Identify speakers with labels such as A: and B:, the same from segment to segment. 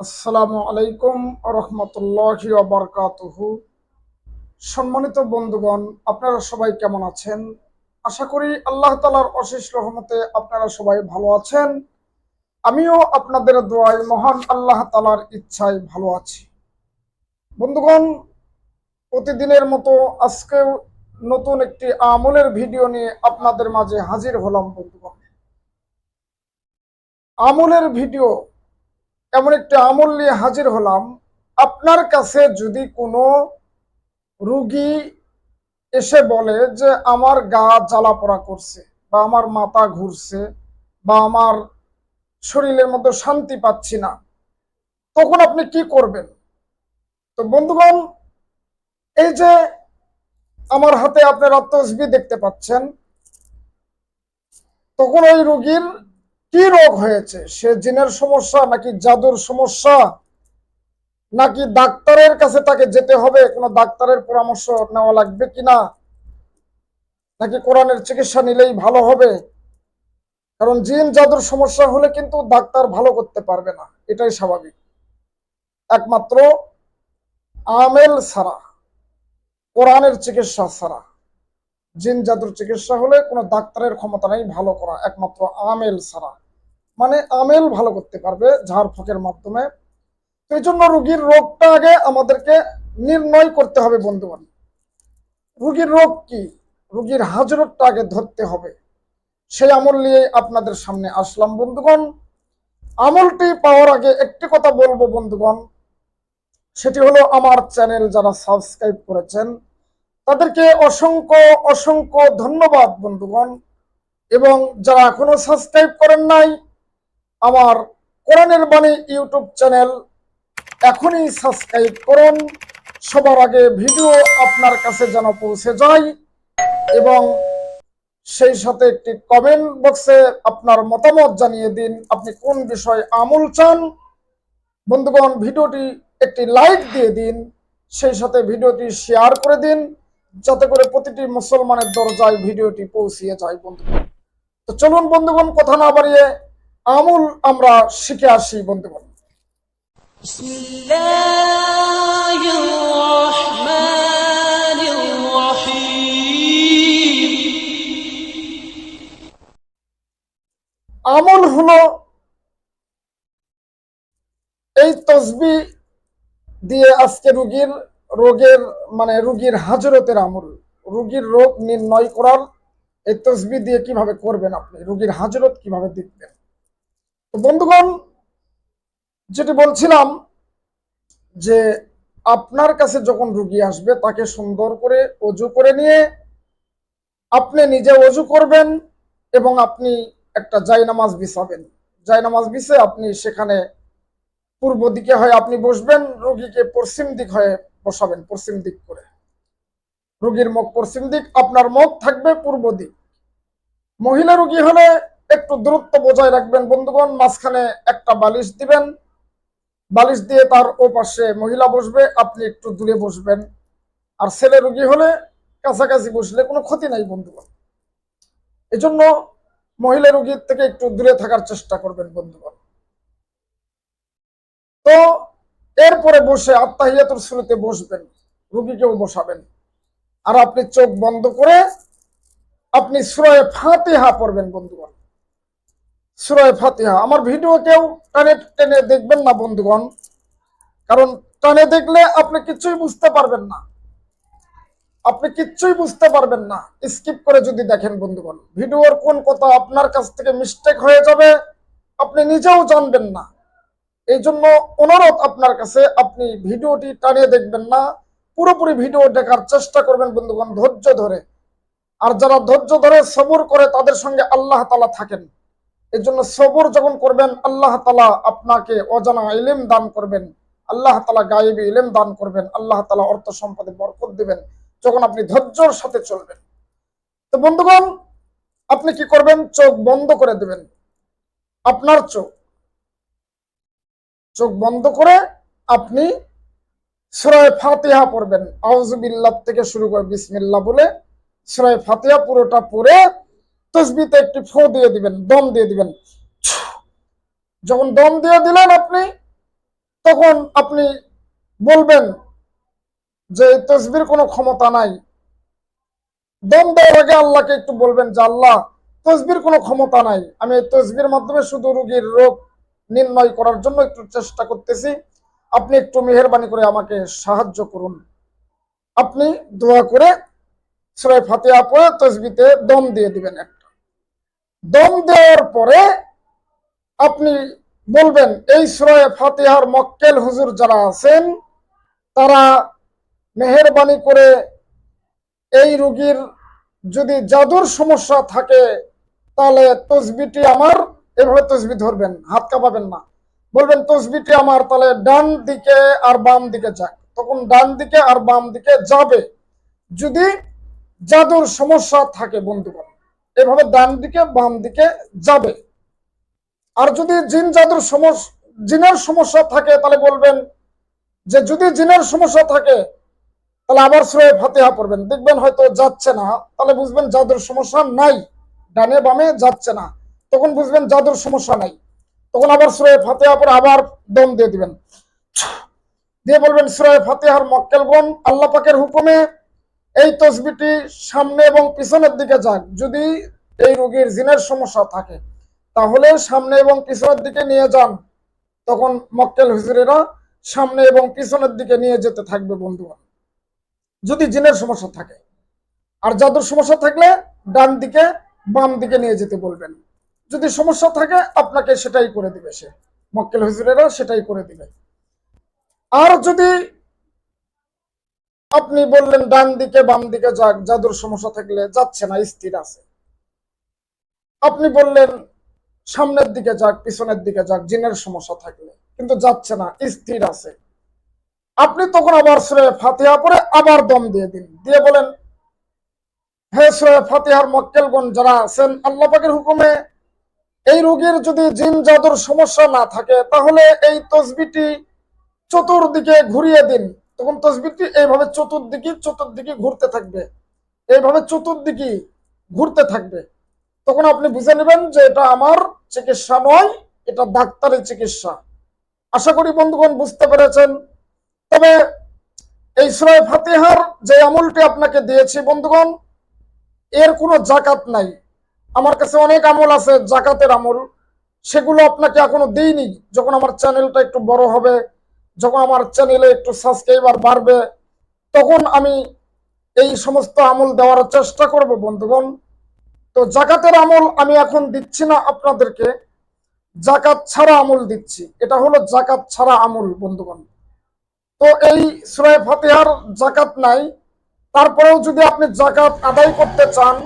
A: আসসালামু আলাইকুম রহমতুল্লাহ বারকাতুহু। সম্মানিত বন্ধুগণ, আপনারা সবাই কেমন আছেন? আশা করি আল্লাহ তালার অশেষ রহমতে আপনারা সবাই ভালো আছেন। আমিও আপনাদের দোয়ায় মহান আল্লাহ তালার ইচ্ছায় ভালো আছি। বন্ধুগণ, প্রতিদিনের মতো আজকেও নতুন একটি আমলের ভিডিও নিয়ে আপনাদের মাঝে হাজির হলাম বন্ধুগণ। আমলের ভিডিও এমন একটি আমল নিয়ে হাজির হলাম। আপনার কাছে যদি কোনো রুগী এসে বলে যে, আমার গা জ্বালা পোড়া করছে বা আমার মাথা ঘুরছে বা আমার শরীরের মধ্যে শান্তি পাচ্ছি না, তখন আপনি কি করবেন? তো বন্ধুগণ, এই যে আমার হাতে আপনারা তসবি দেখতে পাচ্ছেন, তখন ওই রুগীর কি রোগ হয়েছে? সে জিনের সমস্যা নাকি জাদুর সমস্যা? নাকি ডাক্তারের কাছে তাকে যেতে হবে? কোনো ডাক্তারের পরামর্শ নেওয়া লাগবে কিনা? নাকি কোরআনের চিকিৎসা নিলেই ভালো হবে? কারণ জিন জাদুর সমস্যা হলে কিন্তু ডাক্তার ভালো করতে পারবে না। এটাই স্বাভাবিক। একমাত্র আমেল ছাড়া, কোরআনের চিকিৎসা ছাড়া। জিন জাদুর চিকিৎসা হলে কোনো ডাক্তারের ক্ষমতা নেই, ভালো করা একমাত্র আমেল ছাড়া। মানে আমেল ভালো করতে পারবে ঝাড় ফুঁকের মাধ্যমে। এই জন্য রুগীর রোগটা আগে আমাদেরকে নির্ণয় করতে হবে বন্ধুগণ। রুগীর রোগ কি? রুগীর হাজরতটা আগে ধরতে হবে। সেই আমল নিয়ে আপনাদের সামনে আসলাম বন্ধুগণ। আমলটি পাওয়ার আগে একটি কথা বলব বন্ধুগণ। সেটি হলো আমার চ্যানেল যারা সাবস্ক্রাইব করেছেন তাদেরকে অসংখ্য অসংখ্য ধন্যবাদ, বন্ধুগণ। এবং যারা এখনও সাবস্ক্রাইব করেন নাই, আমার কোরআনের বাণী ইউটিউব চ্যানেল এখনই সাবস্ক্রাইব করুন। সবার আগে ভিডিও আপনার কাছে যেন পৌঁছে যায় এবং সেই সাথে একটি কমেন্ট বক্সে আপনার মতামত জানিয়ে দিন, আপনি কোন বিষয়ে আমল চান। বন্ধুগণ, ভিডিওটি একটি লাইক দিয়ে দিন, সেই সাথে ভিডিওটি শেয়ার করে দিন। যাতে করে প্রতিটি মুসলমানের দরজায় ভিডিওটি পৌঁছিয়ে যায় বন্ধুগণ তো চলুন বন্ধুগণ কথা না বাড়িয়ে আমুল আমরা শিখে আসি বন্ধুগণ। আমল হলো এই তসবি দিয়ে আজকে রুগীর রোগের মানে রুগীর হাজরতের আমল। রুগীর রোগ নির্ণয় করার এই তসবি দিয়ে কীভাবে করবেন আপনি? রুগীর হাজরত কীভাবে দেখবেন? তো বন্ধুগণ, যেটি বলছিলাম যে আপনার কাছে যখন রুগী আসবে, তাকে সুন্দর করে অজু করে নিয়ে আপনি নিজে অজু করবেন এবং আপনি একটা জায়নামাজ বিছাবেন। জায়নামাজ বিছে আপনি সেখানে পূর্ব দিকে হয় আপনি বসবেন, রুগীকে পশ্চিম দিক হয়ে বসাবেন পশ্চিম দিক করে। রোগীর মুখ পশ্চিম দিক, আপনার মুখ থাকবে পূর্ব দিক। মহিলা রোগী হলে একটু দূরত্ব বজায় রাখবেন বন্ধুগণ, মাঝখানে একটা বালিশ দিবেন। বালিশ দিয়ে তার ও পাশে মহিলা বসবে, আপনি একটু দূরে বসবেন। আর ছেলে রোগী হলে কাছাকাছি বসলে কোনো ক্ষতি নাই বন্ধুগণ। এই জন্য মহিলা রোগীর থেকে একটু দূরে থাকার চেষ্টা করবেন বন্ধুগণ। তো এরপরে বসে আত্মাহিয়াতুর শুরুতে বসবেন, রুগীকেও বসাবেন। আর আপনি চোখ বন্ধ করে আপনি সুরায় ফাতিহা পড়বেন, বন্ধুগণ। সুরায় ফাতিহা। আমার ভিডিও কেউ টানে টেনে দেখবেন না, বন্ধুগণ। কারণ টানে দেখলে আপনি কিছুই বুঝতে পারবেন না। আপনি কিচ্ছুই বুঝতে পারবেন না। স্কিপ করে যদি দেখেন, বন্ধুগণ। ভিডিওর কোন কথা আপনার কাছ থেকে মিস্টেক হয়ে যাবে, আপনি নিজেও জানবেন না। এই জন্য অনুরোধ আপনার কাছে, আপনি ভিডিওটি টানিয়ে দেখবেন না, পুরোপুরি ভিডিও দেখার চেষ্টা করবেন বন্ধুগণ, ধৈর্য ধরে। আর যারা ধৈর্য ধরে সবর করে তাদের সঙ্গে আল্লাহ তালা থাকেন এই জন্য সবর যখন করবেন, আল্লাহ তালা আপনাকে অজানা ইলিম দান করবেন, আল্লাহ তালা গায়েবী ইলিম দান করবেন, আল্লাহ তালা অর্থ সম্পদে বরকত দিবেন, যখন আপনি ধৈর্যর সাথে চলবেন। তো বন্ধুগণ, আপনি কি করবেন? চোখ বন্ধ করে দেবেন। আপনার চোখ চোখ বন্ধ করে আপনি সুরায় ফাতিহা পড়বেন। আউজুবিল্লাহ থেকে শুরু করে বিসমিল্লা বলে সুরায় ফাতিহা পুরোটা পড়ে তসবিতে একটি ফো দিয়ে দিবেন, দম দিয়ে দিবেন। যখন দম দিয়ে দিলেন আপনি, তখন আপনি বলবেন যে এই তসবির কোনো ক্ষমতা নাই। দম দেওয়ার আগে আল্লাহকে একটু বলবেন যে, আল্লাহ, তসবির কোনো ক্ষমতা নাই। আমি এই তসবির মাধ্যমে শুধু রোগীর রোগ নির্ণয় করার জন্য একটু চেষ্টা করতেছি। আপনি একটু মেহরবানি করে আমাকে সাহায্য করুন। আপনি দোয়া করে সুরায় ফাতিহা পড়ে তসবিতে দম দিয়ে দিবেন একটা। দম দেওয়ার পরে আপনি বলবেন, এই সুরায় ফাতিহার মক্কেল হুজুর যারা আছেন, তারা মেহরবানি করে এই রুগীর যদি জাদুর সমস্যা থাকে, তাহলে তসবিটি আমার এভাবে তসবি ধরবেন, হাত কাঁপাবেন না। বলবেন, তসবিটি আমার তাহলে ডান দিকে আর বাম দিকে যাক। তখন ডান দিকে আর বাম দিকে যাবে। যদি জাদুর সমস্যা থাকে বন্ধুগণ, এভাবে ডান দিকে, বাম দিকে যাবে। আর যদি জিন জাদুর সমস্যা জিনের সমস্যা থাকে, তাহলে বলবেন যে, যদি জিনের সমস্যা থাকে, তাহলে আবার সুরে ফাতিহা পড়বেন। দেখবেন হয়তো যাচ্ছে না, তাহলে বুঝবেন জাদুর সমস্যা নাই, ডানে বামে যাচ্ছে না। তখন বুঝবেন জাদুর সমস্যা নাই। তখন আবার সুরে ফাতিহা পরে আবার দম দিয়ে দিবেন। দিয়ে বলবেন সুরে ফাতিহার মক্কেলগণ আল্লাহ পাকের হুকুমে এই তসবিটি সামনে এবং পিছনের দিকে যাক। যদি এই রোগীর জিনের সমস্যা থাকে, তাহলে সামনে এবং পিছনের দিকে নিয়ে যান। তখন মক্কেল হুজুরেরা সামনে এবং পিছনের দিকে নিয়ে যেতে থাকবে বন্ধুগণ। যদি জিনের সমস্যা থাকে। আর জাদুর সমস্যা থাকলে ডান দিকে বাম দিকে নিয়ে যেতে বলবেন। যদি সমস্যা থাকে, আপনাকে সেটাই করে দিবে সে। মক্কেল হুজুরেরা সেটাই করে দিবে। আর যদি আপনি বললেন, ডান দিকে, বাম দিকে যাক, জাদুর সমস্যা থাকলে যাচ্ছে না, স্থির আছে। আপনি বললেন, সামনের দিকে যাক, পিছনের দিকে যাক, জিনের সমস্যা থাকলে, কিন্তু যাচ্ছে না, স্থির আছে। আপনি তখন আবার সুরে ফাতিহা পরে আবার দম দিয়ে দিন। দিয়ে বলেন, হে সুরে ফাতিহার মক্কেলগণ যারা আছেন, আল্লাহ পাকের হুকুমে এই রোগীর যদি জিন জাদুর সমস্যা না থাকে, তাহলে এই তসবিটি চতুর্দিকে ঘুরিয়ে দিন। তখন তসবিটি এইভাবে চতুর্দিকে চতুর্দিকে ঘুরতে থাকবে। এইভাবে চতুর্দিকে ঘুরতে থাকবে। তখন আপনি বুঝে নেবেন যে এটা আমার চিকিৎসা নয়, এটা ডাক্তারের চিকিৎসা। আশা করি বন্ধুগণ বুঝতে পেরেছেন। তবে এই সুরায় ফাতিহার যে আমলটি আপনাকে দিয়েছি বন্ধুগণ, এর কোনো জাকাত নাই। আমার কাছে অনেক আমল আছে, জাকাতের আমল। সেগুলো আপনাকে এখনও দিইনি। যখন আমার চ্যানেলটা একটু বড় হবে, যখন আমার চ্যানেলে একটু সাবস্ক্রাইবার বাড়বে, তখন আমি এই সমস্ত আমল দেওয়ার চেষ্টা করব, বন্ধুগণ। তো জাকাতের আমল আমি এখন দিচ্ছি না আপনাদেরকে। জাকাত ছাড়া আমল দিচ্ছি। এটা হলো জাকাত ছাড়া আমল, বন্ধুগণ। তো এই সুরায় ফাতিহার জাকাত নাই। তারপরেও যদি আপনি জাকাত আদায় করতে চান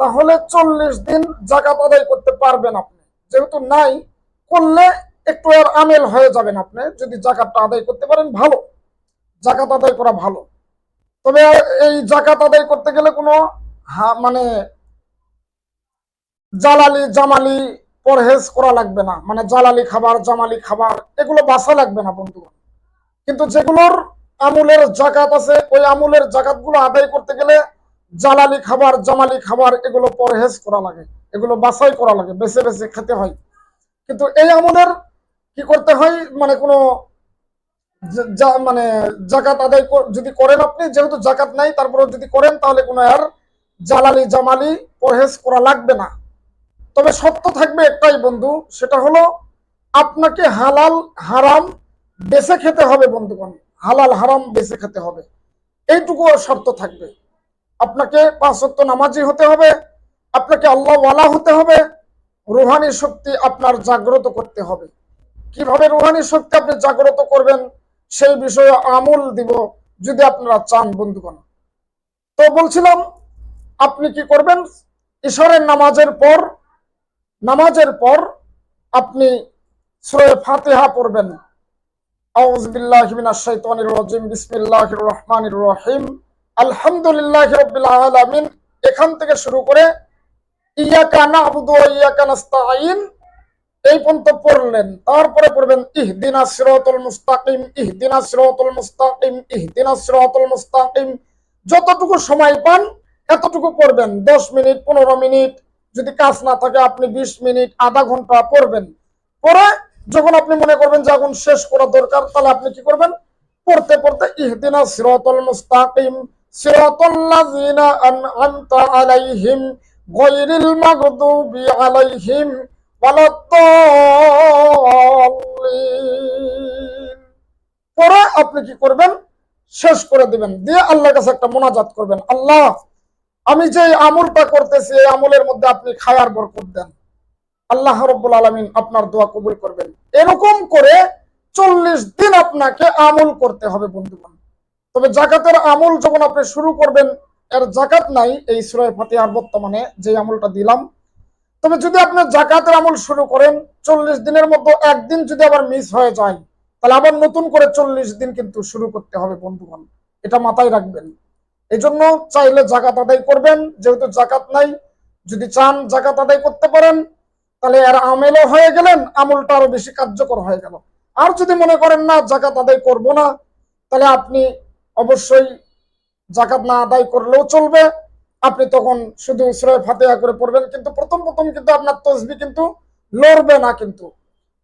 A: তাহলে চল্লিশ দিন জাকাত আদায় করতে পারবেন আপনি। যেহেতু নাই, করলে একটু আর আমেল হয়ে যাবেন আপনি, যদি জাকাতটা আদায় করতে পারেন ভালো। জাকাত আদায় করা ভালো। তবে এই জাকাত আদায় করতে গেলে কোনো মানে জালালি, জামালি পরহেজ করা লাগবে না। মানে জালালি খাবার, জামালি খাবার, এগুলো বাসা লাগবে না বন্ধু কিন্তু যেগুলোর আমুলের জাকাত আছে, ওই আমুলের জাকাতগুলো আদায় করতে গেলে জালালি খাবার, জামালি খাবার, এগুলো পরহেজ করা লাগে। এগুলো বাছাই করা লাগে, বেছে বেছে খেতে হয়। কিন্তু এই আমলের কি করতে হয়? মানে কোনো মানে জাকাত আদায় যদি করেন আপনি, যেহেতু জাকাত নাই তারপরে যদি করেন, তাহলে কোনো আর জালালি, জামালি পরহেজ করা লাগবে না। তবে সত্য থাকবে একটাই বন্ধু, সেটা হলো আপনাকে হালাল, হারাম বেছে খেতে হবে বন্ধুগণ। হালাল, হারাম বেছে খেতে হবে। এইটুকু শর্ত থাকবে। আপনাকে পাঁচত্ব নামাজি হতে হবে, আপনাকে আল্লাহ ওয়ালা হতে হবে, রুহানি শক্তি আপনার জাগ্রত করতে হবে। কীভাবে রুহানি শক্তি আপনি জাগ্রত করবেন সেই বিষয়ে আমল দিব যদি আপনারা চান, বন্ধুগণ। তো বলছিলাম, আপনি কি করবেন? ঈশ্বরের নামাজের পর নামাজের পর আপনি সুরে ফাতিহা পড়বেন। আউজ বিল্লাহি রহিম। আলহামদুলিল্লাহি আলামিন, এখান থেকে শুরু করে ইয়াকা না'বুদু ওয়া ইয়াকা নাস্তাঈন, এই পর্যন্ত পড়লেন। তারপরে পড়বেন ইহদিনা সিরাতাল মুস্তাকিম, ইহদিনা সিরাতাল মুস্তাকিম, ইহদিনা সিরাতাল মুস্তাকিম। যতটুকু সময় পান, এতটুকু পড়বেন। দশ মিনিট, পনেরো মিনিট, যদি কাজ না থাকে, আপনি বিশ মিনিট, আধা ঘণ্টা পড়বেন। পরে যখন আপনি মনে করবেন যে এখন শেষ করা দরকার, তাহলে আপনি কি করবেন? পড়তে পড়তে ইহদিনা সিরাতাল মুস্তাকিম সিরাতাল্লাযিনা আন'আমতা আলাইহিম গায়রিল মাগদুবি আলাইহিম ওয়ালাদ-দাল্লিন। পরে আপনি কি করবেন? শেষ করে দিবেন। দিয়ে আল্লাহর কাছে একটা মোনাজাত করবেন। আল্লাহ, আমি যে আমলটা করতেছি, এই আমলের মধ্যে আপনি খায়ার বরকত দেন। আল্লাহ রব্বুল আলমিন আপনার দোয়া কবুল করবেন। এরকম করে চল্লিশ দিন আপনাকে আমল করতে হবে বন্ধুগণ। তবে জাকাতের আমল যখন আপনি শুরু করবেন, এর জাকাত নাই এই সুরায় ফাতিহার বর্তমানে যে আমলটা দিলাম। তবে যদি আপনি জাকাতের আমল শুরু করেন, চল্লিশ দিনের মধ্যে একদিন যদি আবার মিস হয়ে যায়, তাহলে আবার নতুন করে চল্লিশ দিন কিন্তু শুরু করতে হবে বন্ধুগণ। এটা মাথায় রাখবেন। এই জন্য চাইলে জাকাত আদায় করবেন, যেহেতু জাকাত নাই, যদি চান জাকাত আদায় করতে পারেন, তাহলে এর আমেলও হয়ে গেলেন, আমলটা আরও বেশি কার্যকর হয়ে গেল। আর যদি মনে করেন না, জাকাত আদায় করব না, তাহলে আপনি অবশ্যই জাকাত না আদায় করলেও চলবে। আপনি তখন শুধু সুরায় ফাতেহা করে পড়বেন, কিন্তু প্রথম প্রথম কিন্তু আপনার তসবি কিন্তু লড়বে না কিন্তু।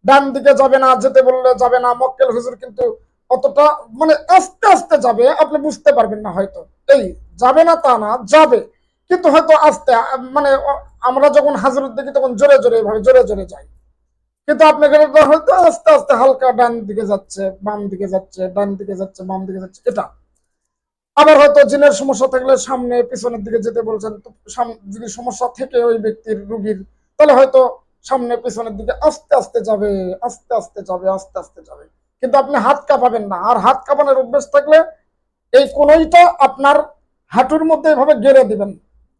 A: ডান দিকে যাবে না, যেতে বললে যাবে না, মক্কেল হুজুর কিন্তু অতটা মানে আস্তে আস্তে যাবে, আপনি বুঝতে পারবেন না হয়তো। এই যাবে না তা না, যাবে। কিন্তু হয়তো আস্তে মানে আমরা যখন হাজরত দেখি তখন জোরে জোরে এভাবে জোরে জোরে যাই। কিন্তু আপনি হয়তো আস্তে আস্তে হালকা ডান দিকে যাচ্ছে, বাম দিকে যাচ্ছে, ডান দিকে যাচ্ছে, বাম দিকে যাচ্ছে, এটা আবার হয়তো জিনের সমস্যা থাকলে সামনে পিছনের দিকে যেতে বলছেন যদি সমস্যা থেকে ওই ব্যক্তির রুগীর, তাহলে হয়তো সামনে পিছনের দিকে আস্তে আস্তে যাবে, আস্তে আস্তে যাবে, আস্তে আস্তে যাবে। কিন্তু আপনি হাত কাঁপাবেন না। আর হাত কাঁপানোর অভ্যেস থাকলে এই কোনোইটা আপনার হাঁটুর মধ্যে এভাবে গেড়ে দিবেন,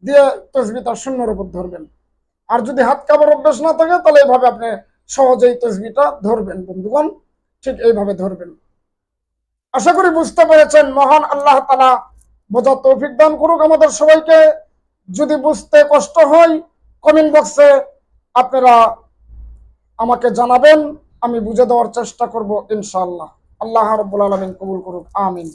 A: দিয়ে তসবিটা শূন্যর উপর ধরবেন। আর যদি হাত কাঁপার অভ্যেস না থাকে, তাহলে এইভাবে আপনি সহজেই তসবিটা ধরবেন, বন্ধুগণ। ঠিক এইভাবে ধরবেন। আশা করি বুঝতে পেরেছেন, মহান আল্লাহ তালা বোঝা তৌফিক দান করুক আমাদের সবাইকে। যদি বুঝতে কষ্ট হয় কমেন্ট বক্সে আপনারা আমাকে জানাবেন, আমি বুঝে দেওয়ার চেষ্টা করব ইনশাআল্লাহ। আল্লাহ রব্বুল আলমিন কবুল করুক, আমিন।